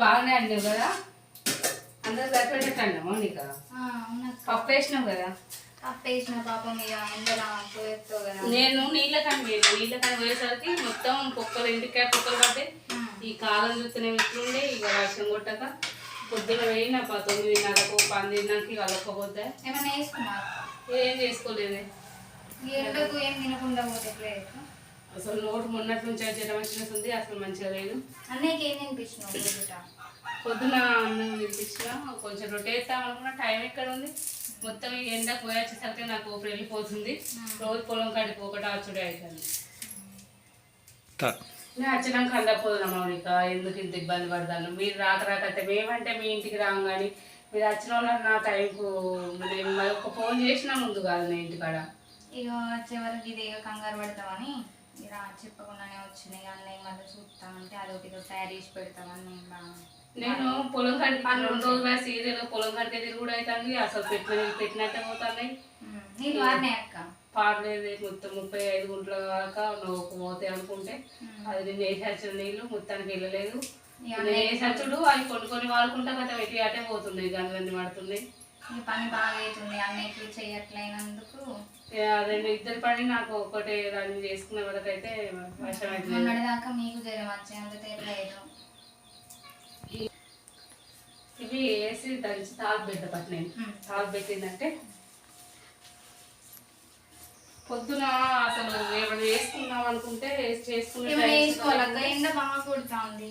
బాగానే అడినావు కదా? అందరూ సరిపడేటట్టు అన్నాము నీకు? పప్పు వేసినావు కదా? అప్పేసిన పాపం ఇక ఎండలా పోయేస్తావు కదా. నేను నీళ్ళ కని పోయాను. నీళ్ళ కని పోయేసరికి మొత్తం కుక్కలు ఇంటికాయ కుక్కలు పడ్డాయి. ఈ కాలం చూస్తేనే ఇట్లుండే ఇక వర్షం కొట్టక పొద్దున పోయిన ప- తొమ్మిదిన్నరకు పన్నెండున్నరకి కలకపోతే ఏమైనా వేసుకున్నావు? ఏం చేసుకోలేదే. ఎండకు ఏం తినకుండా పోతే అసలు నోటు మొన్నటి నుంచి వచ్చేట వచ్చినట్టుంది అసలు మంచిగా లేదు. అన్నయ్యకి ఏం తినిపించినావు పొద్దున అన్నం తినిపించిన. కొంచెం రొట్టె వేస్తాం అనుకున్న. టైం ఎక్కడ ఉంది? మొత్తం ఈ ఎండ పోయొచ్చేసరికి నాకు ఊపిరి వెళ్ళిపోతుంది రోజు పొలం కాడికి ఒకటి ఆచుడే అవుతుంది నేను వచ్చినాక అందకపోతున్నాం మౌనిక. ఎందుకు ఇంత ఇబ్బంది పడతాను? మీరు రాక రాక అయితే మేమంటే మీ ఇంటికి రాము కానీ మీరు వచ్చిన వాళ్ళు నా టైంకు నేను మరి ఒక ఫోన్ చేసినా ముందు కాదు నేను ఇంటికాడ. ఇక వచ్చే వరకు ఇది ఇక కంగారు పడతామని ఇక చెప్పకుండానే వచ్చినాయి అన్నయ్య మళ్ళీ చూస్తామంటే అదొకటి తయారు చేసి పెడతామని నేను బాగా నేను పొలం కాడికి రెండు రోజుల సీరియల్ పొలం కాడికి తిరుగుడు అవుతుంది అసలు పెట్టిన పెట్టినట్టే పోతున్నాయి పాడలేదు మొత్తం ముప్పై ఐదు గుంటల దాకా నువ్వు పోతాయి అనుకుంటే. అది నేను వేసేసిన నీళ్ళు మొత్తానికి వెళ్ళలేదు. నేను వేసచ్చుడు అవి కొనుక్కొని వాడుకుంటా కదా పెట్టి అటే పోతున్నాయి గనులన్నీ పడుతున్నాయి. ఈ పని బాగా అవుతుంది అన్నయ్యకి చేయట్లేనందుకు రెండు ఇద్దరు పని నాకు ఒకటే దాన్ని చేసుకునే వరకైతే వర్షం అయితే మొన్నటి దాకా మీకు జ్వరం వచ్చేంత తెలియదు ఇవి వేసి దంచి తాగు పెట్ట పట్టినాయి. ఉమ్. తాగు పెట్టిందంటే పొద్దున అసలు ఏమైనా చేసుకుందాం అనుకుంటే చేసుకునే ఏమైనా టైం వేసుకోవాలక్క ఎండ బాగా కొడుతా ఉంది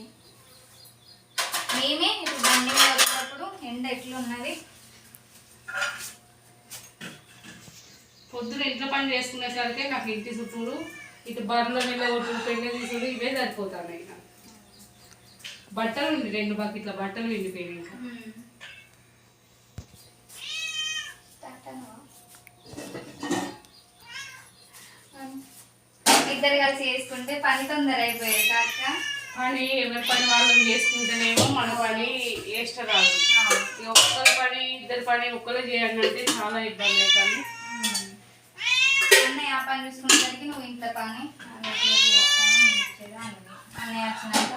మేమే ఇప్పుడు బండి మీద వచ్చినప్పుడు ఎండ ఎట్లున్నది? పొద్దున ఇంట్లో పని చేసుకునేసరికి నాకు ఇంటి చుట్టూరు ఇటు బర్రెల మీద కొట్టుడు పెళ్ళి తీసుడు ఇవే సరిపోతాను ఇక. బట్టలు ఉండి రెండు బకెట్ల బట్టలు విండిపోయినాయి ఇంకా. ఇద్దరు కలిసి చేసుకుంటే పని తొందర అయిపోయేది కాక పని ఎవరి పని వాళ్ళని చేసుకుంటేనేమో మన పని ఎక్స్ట్రా రాదు. ఒక్కరి పని ఇద్దరి పని ఒక్కరే చేయాలి అంటే చాలా ఇబ్బంది అవుతుంది. అన్నయ్య ఆ పని చూసుకునేసరికి నువ్వు ఇంత పని? అన్నయ్య వచ్చినాక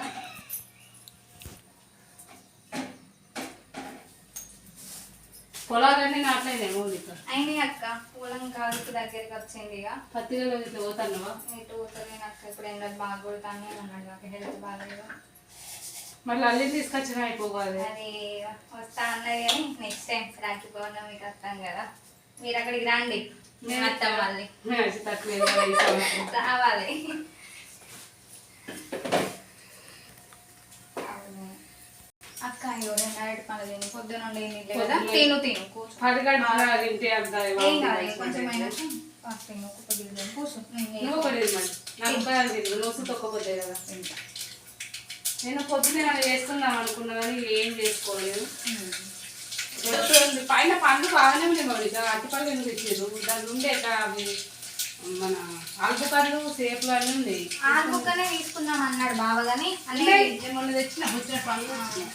పొలాలన్నీ నాట్లేదేమో ఇట్లా అయినాయి అక్క. పూలం కాలుకు దగ్గరికి వచ్చింది ఇక. పత్తిలో ఇట్లా పోతాన్నావా? ఇటు పోతలేను అక్క. ఇప్పుడు ఎండలు బాగా కొడతానే ఉన్నాడు నాకు. హెల్త్ బాగాలేదు. మళ్ళీ అల్లి తీసుకొచ్చినా అయిపోవాలి. అది వస్తా అన్నది కానీ నెక్స్ట్ టైం రాఖీ పౌర్ణమికి వస్తాం కదా. మీరు అక్కడికి రండి. రావాలి అక్క ఎవరైనా అరటి పండు తిని. పొద్దున తిను తిను తిను. ఒక్కొక్క కూర్చో. నేను పొద్దున చేసుకుందాం అనుకున్నా కానీ ఏం చేసుకోలేదు. పైన పండ్లు బాగానే ఉన్నాయి మరి ఇక అట్టి పళ్ళు ఎందుకు ఇచ్చారు? దాని నుండి ఎట్లా అవి మన పళ్ళు సేపులు అన్నీ ఉన్నాయి. ఆరు బుక్కనే తీసుకుందాం అన్నాడు బావ కానీ అన్నీ మొన్న తెచ్చిన వచ్చిన వచ్చినాయి